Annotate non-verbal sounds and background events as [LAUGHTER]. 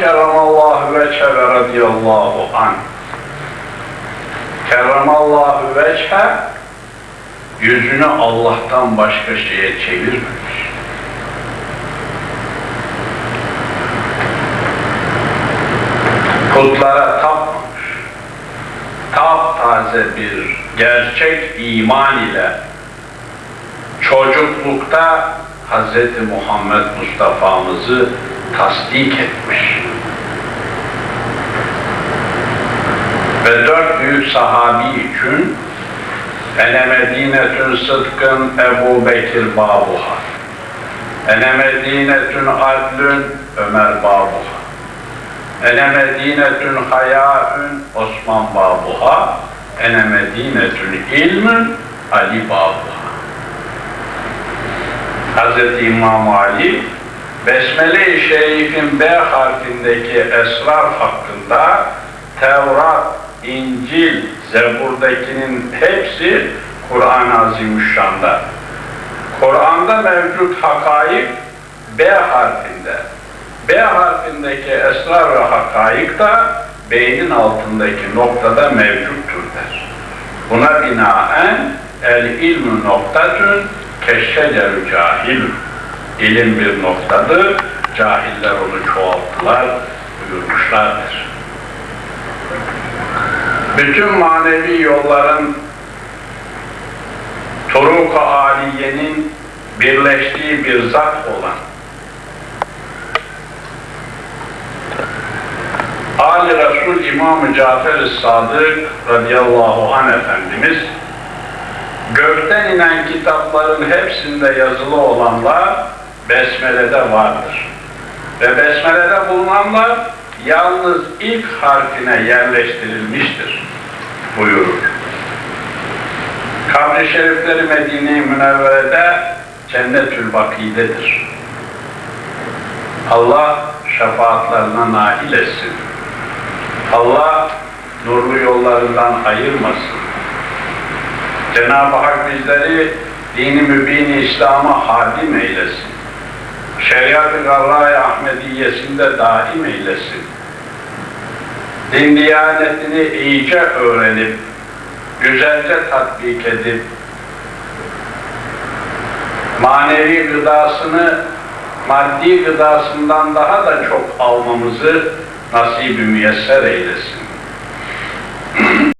Kerramallahu veçhe ve radiyallahu anh. Kerramallahu veçhe yüzünü Allah'tan başka şeye çevirmemiş. Putlara tapmamış. Taptaze bir gerçek iman ile çocuklukta Hz. Muhammed Mustafa'mızı tasdik etmiş. Ve dört büyük sahabi için Ene Medinetün Sıdkın Ebu Bekir Babuha. Ene Medinetün Adlün Ömer Babuha. Ene Medinetün Hayaün Osman Babuha. Ene Medinetün İlmün Ali Babuha. Hz. İmam Ali Besmele-i Şerif'in B harfindeki esrar hakkında Tevrat, İncil, Zebur'dakinin hepsi Kur'an-ı Azimüşşan'da. Kur'an'da mevcut hakaik B harfinde. B harfindeki esrar ve hakaik da beynin altındaki noktada mevcuttur der. Buna binaen el ilmü noktatün keşşecerü cahil. İlim bir noktadır, cahiller onu çoğalttılar, buyurmuşlardır. Bütün manevi yolların Turuk-ı Aliye'nin birleştiği bir zat olan Ali Resul İmam-ı Cafer-i Sadık radıyallahu anh Efendimiz gökten inen kitapların hepsinde yazılı olanlar Besmele'de vardır. Ve Besmele'de bulunanlar yalnız ilk harfine yerleştirilmiştir buyurur. Kabri şerifleri Medine-i Münevvere'de Cennetül Baki'dedir. Allah şefaatlerine nail etsin. Allah nurlu yollarından ayırmasın. Cenab-ı Hak bizleri dini mübin İslam'a hadim eylesin. Şeriat-ı Gavra-i Ahmediyesinde daim eylesin. Din diyanetini iyice öğrenip, güzelce tatbik edip, manevi gıdasını maddi gıdasından daha da çok almamızı nasip-i müyesser eylesin. [CLEARS THROAT]